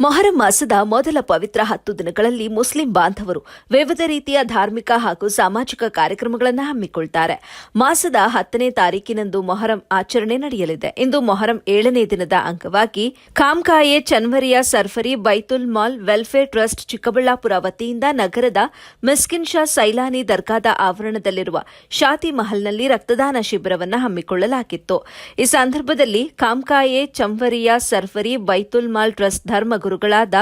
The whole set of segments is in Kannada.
ಮೊಹರಂ ಮಾಸದ ಮೊದಲ ಪವಿತ್ರ ಹತ್ತು ದಿನಗಳಲ್ಲಿ ಮುಸ್ಲಿಂ ಬಾಂಧವರು ವಿವಿಧ ರೀತಿಯ ಧಾರ್ಮಿಕ ಹಾಗೂ ಸಾಮಾಜಿಕ ಕಾರ್ಯಕ್ರಮಗಳನ್ನು ಹಮ್ಮಿಕೊಳ್ತಾರೆ. ಮಾಸದ ಹತ್ತನೇ ತಾರೀಕಿನಂದು ಮೊಹರಂ ಆಚರಣೆ ನಡೆಯಲಿದೆ. ಇಂದು ಮೊಹರಂ ಏಳನೇ ದಿನದ ಅಂಗವಾಗಿ Khamkhaye Chanwariya ಸರ್ಫರಿ Baitul mall welfare trust Chikkaballapur ವತಿಯಿಂದ ನಗರದ ಮಿಸ್ಕಿನ್ ಶಾ ಸೈಲಾನಿ ದರ್ಗಾದ ಆವರಣದಲ್ಲಿರುವ ಶಾತಿ ಮಹಲ್ನಲ್ಲಿ ರಕ್ತದಾನ ಶಿಬಿರವನ್ನು ಹಮ್ಮಿಕೊಳ್ಳಲಾಗಿತ್ತು. ಈ ಸಂದರ್ಭದಲ್ಲಿ ಖಾಮ್ಖಾಯೆ ಚಂವರಿಯ ಸರ್ಫರಿ ಬೈತುಲ್ ಮಾಲ್ ಟ್ರಸ್ಟ್ ಧರ್ಮಗುರುಗಳಾದ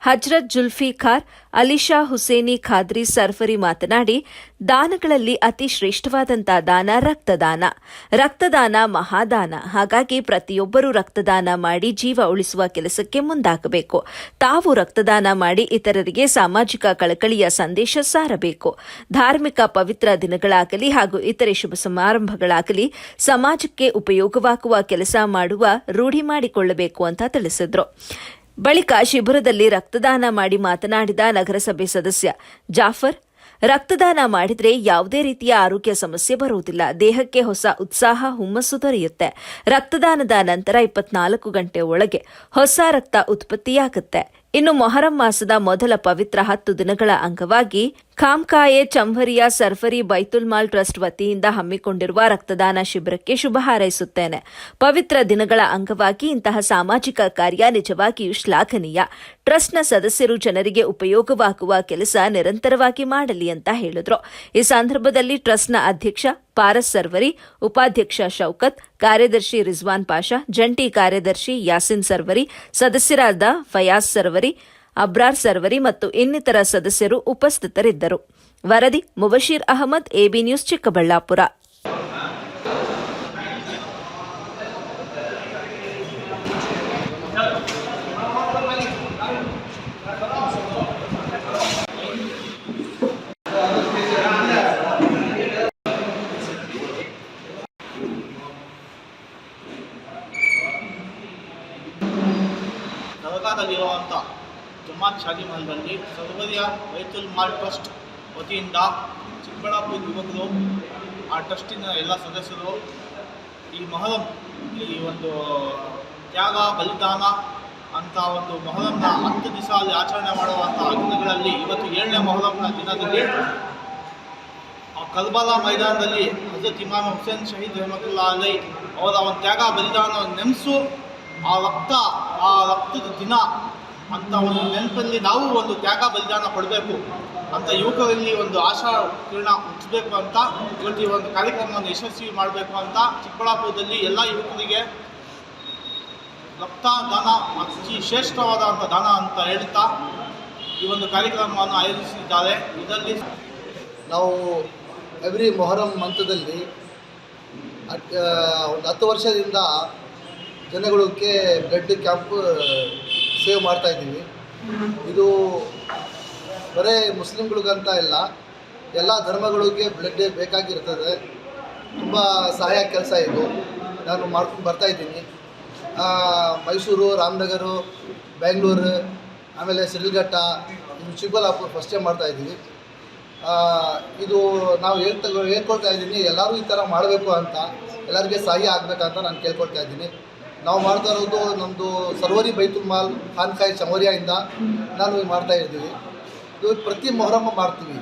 ಹಜ್ರತ್ ಜುಲ್ಫಿಖಾರ್ ಅಲಿಶಾ ಹುಸೇನಿ ಖಾದ್ರಿ ಸರ್ಫರಿ ಮಾತನಾಡಿ, ದಾನಗಳಲ್ಲಿ ಅತಿ ಶ್ರೇಷ್ಠವಾದಂತಹ ದಾನ ರಕ್ತದಾನ. ರಕ್ತದಾನ ಮಹಾದಾನ. ಹಾಗಾಗಿ ಪ್ರತಿಯೊಬ್ಬರೂ ರಕ್ತದಾನ ಮಾಡಿ ಜೀವ ಉಳಿಸುವ ಕೆಲಸಕ್ಕೆ ಮುಂದಾಗಬೇಕು. ತಾವು ರಕ್ತದಾನ ಮಾಡಿ ಇತರರಿಗೆ ಸಾಮಾಜಿಕ ಕಳಕಳಿಯ ಸಂದೇಶ ಸಾರಬೇಕು. ಧಾರ್ಮಿಕ ಪವಿತ್ರ ದಿನಗಳಾಗಲಿ ಹಾಗೂ ಇತರೆ ಶುಭ ಸಮಾರಂಭಗಳಾಗಲಿ ಸಮಾಜಕ್ಕೆ ಉಪಯೋಗವಾಗುವ ಕೆಲಸ ಮಾಡುವ ರೂಢಿ ಮಾಡಿಕೊಳ್ಳಬೇಕು ಅಂತ ತಿಳಿಸಿದ್ರು. ಬಳಿಕ ಶಿಬಿರದಲ್ಲಿ ರಕ್ತದಾನ ಮಾಡಿ ಮಾತನಾಡಿದ ನಗರಸಭೆ ಸದಸ್ಯ ಜಾಫರ್, ರಕ್ತದಾನ ಮಾಡಿದರೆ ಯಾವುದೇ ರೀತಿಯ ಆರೋಗ್ಯ ಸಮಸ್ಯೆ ಬರುವುದಿಲ್ಲ, ದೇಹಕ್ಕೆ ಹೊಸ ಉತ್ಸಾಹ, ಹುಮ್ಮಸ್ಸು ದೊರೆಯುತ್ತೆ. ರಕ್ತದಾನದ ನಂತರ ಇಪ್ಪತ್ನಾಲ್ಕು ಗಂಟೆ ಒಳಗೆ ಹೊಸ ರಕ್ತ ಉತ್ಪತ್ತಿಯಾಗುತ್ತೆ. ಇನ್ನು ಮೊಹರಂ ಮಾಸದ ಮೊದಲ ಪವಿತ್ರ ಹತ್ತು ದಿನಗಳ ಅಂಗವಾಗಿ ಖಾಮ್ಕಾಯೆ ಚಂಭರಿಯ ಸರ್ಫರಿ ಬೈತುಲ್ ಮಾಲ್ ಟ್ರಸ್ಟ್ ವತಿಯಿಂದ ಹಮ್ಮಿಕೊಂಡಿರುವ ರಕ್ತದಾನ ಶಿಬಿರಕ್ಕೆ ಶುಭ ಹಾರೈಸುತ್ತೇನೆ. ಪವಿತ್ರ ದಿನಗಳ ಅಂಗವಾಗಿ ಇಂತಹ ಸಾಮಾಜಿಕ ಕಾರ್ಯ ನಿಜವಾಗಿಯೂ ಶ್ಲಾಘನೀಯ. ಟ್ರಸ್ಟ್ನ ಸದಸ್ಯರು ಜನರಿಗೆ ಉಪಯೋಗವಾಗುವ ಕೆಲಸ ನಿರಂತರವಾಗಿ ಮಾಡಲಿ ಅಂತ ಹೇಳಿದ್ರು. ಈ ಸಂದರ್ಭದಲ್ಲಿ ಟ್ರಸ್ಟ್ನ ಅಧ್ಯಕ್ಷ ಪಾರಸ್ ಸರ್ವರಿ, ಉಪಾಧ್ಯಕ್ಷ ಶೌಕತ್, ಕಾರ್ಯದರ್ಶಿ ರಿಜ್ವಾನ್ ಪಾಷಾ, ಜಂಟಿ ಕಾರ್ಯದರ್ಶಿ ಯಾಸಿನ್ ಸರ್ವರಿ, ಸದಸ್ಯರಾದ ಫಯಾಜ್ ಸರ್ವರಿ, ಅಬ್ರಾರ್ ಸರ್ವರಿ ಮತ್ತು ಇನ್ನಿತರ ಸದಸ್ಯರು ಉಪಸ್ಥಿತರಿದ್ದರು. ವರದಿ, ಮುಬಶೀರ್ ಅಹಮದ್, ಎಬಿ ನ್ಯೂಸ್ ಚಿಕ್ಕಬಳ್ಳಾಪುರ. ದರ್ಗಾದಲ್ಲಿರುವಂಥ ಜಮಾತ್ ಶಾದಿ ಮಹಲ್ನಲ್ಲಿ ಸರ್ವರಿಯ ಬೈತುಲ್ ಮಾಲ್ ಟ್ರಸ್ಟ್ ವತಿಯಿಂದ ಚಿಕ್ಕಬಳ್ಳಾಪುರ ಯುವಕರು, ಆ ಟ್ರಸ್ಟಿನ ಎಲ್ಲ ಸದಸ್ಯರು, ಈ ಮೊಹರಂ, ಈ ಒಂದು ತ್ಯಾಗ, ಬಲಿದಾನ ಅಂತ ಒಂದು ಮೊಹರಂನ ಹತ್ತು ದಿವಸ ಅಲ್ಲಿ ಆಚರಣೆ ಮಾಡುವಂಥ ದಿನಗಳಲ್ಲಿ ಇವತ್ತು ಏಳನೇ ಮೊಹರಂನ ದಿನದಲ್ಲಿ ಆ ಕಲ್ಬಾಲ ಮೈದಾನದಲ್ಲಿ ಹಜರತ್ ಇಮಾಮ್ ಹುಸೇನ್ ಶಹೀದ್ ರಹಮತುಲ್ಲಾ ಅಲೈ ಅವರ ಒಂದು ತ್ಯಾಗ, ಬಲಿದಾನವನ್ನು ನೆನೆಸು ಆ ರಕ್ತ, ಆ ರಕ್ತದ ದಿನ ಅಂತ ಒಂದು ನೆನಪಲ್ಲಿ ನಾವು ಒಂದು ತ್ಯಾಗ ಬಲಿದಾನ ಕೊಡಬೇಕು ಅಂತ ಯುವಕರಲ್ಲಿ ಒಂದು ಆಶಾ ಕಿರಣ ಮುಚ್ಚಬೇಕು ಅಂತ ಇವತ್ತು ಒಂದು ಕಾರ್ಯಕ್ರಮವನ್ನು ಯಶಸ್ವಿ ಮಾಡಬೇಕು ಅಂತ ಚಿಕ್ಕಬಳ್ಳಾಪುರದಲ್ಲಿ ಎಲ್ಲ ಯುವಕರಿಗೆ ರಕ್ತ, ದಾನ ಅತಿ ಶ್ರೇಷ್ಠವಾದಂಥ ದಾನ ಅಂತ ಹೇಳ್ತಾ ಈ ಒಂದು ಕಾರ್ಯಕ್ರಮವನ್ನು ಆಯೋಜಿಸಿದ್ದಾರೆ. ಇದರಲ್ಲಿ ನಾವು ಎವ್ರಿ ಮೊಹರಂ ಮಂತದಲ್ಲಿ ಅಟ್- ಒಂದು ಹತ್ತು ವರ್ಷದಿಂದ ಜನಗಳಿಗೆ ಬ್ಲಡ್ ಕ್ಯಾಂಪ್ ಸೇವ್ ಮಾಡ್ತಾ ಇದ್ದೀವಿ. ಇದು ಬರೀ ಮುಸ್ಲಿಮ್ಗಳಿಗಂತ ಇಲ್ಲ ಎಲ್ಲ ಧರ್ಮಗಳಿಗೆ ಬ್ಲಡ್ ಬೇಕಾಗಿರ್ತದೆ. ತುಂಬ ಸಹಾಯ ಕೆಲಸ ಇದು. ನಾನು ಮಾಡ್ಕೊಂಡು ಬರ್ತಾ ಇದ್ದೀನಿ. ಮೈಸೂರು ರಾಮನಗರು ಬೆಂಗಳೂರು ಆಮೇಲೆ ಸಿಡಿಲ್ಘಟ್ಟ ಇನ್ನು ಚಿಕ್ಕಬಳ್ಳಾಪುರ ಫಸ್ಟ್ ಟೈಮ್ ಮಾಡ್ತಾ ಆ, ಇದು ನಾವು ಹೇಳ್ತಾ ಹೇಳ್ಕೊಳ್ತಾ ಇದ್ದೀನಿ ಎಲ್ಲರೂ ಈ ಥರ ಮಾಡಬೇಕು ಅಂತ ಎಲ್ಲರಿಗೆ ಸಹಾಯ ಆಗಬೇಕಂತ ನಾನು ಕೇಳ್ಕೊಳ್ತಾ ಇದ್ದೀನಿ. ನಾವು ಮಾಡ್ತಾ ಇರೋದು ನಮ್ಮದು ಸರ್ವರಿ ಬೈತುಲ್ ಮಾಲ್ ಖಾನ್ಖಾಯ್ ಚಮೋರಿಯಾಯಿಂದ ನಾನು ಮಾಡ್ತಾ ಇದ್ದೀವಿ ಇದು ಪ್ರತಿ ಮೊಹರಮ್ಮ ಮಾಡ್ತೀವಿ.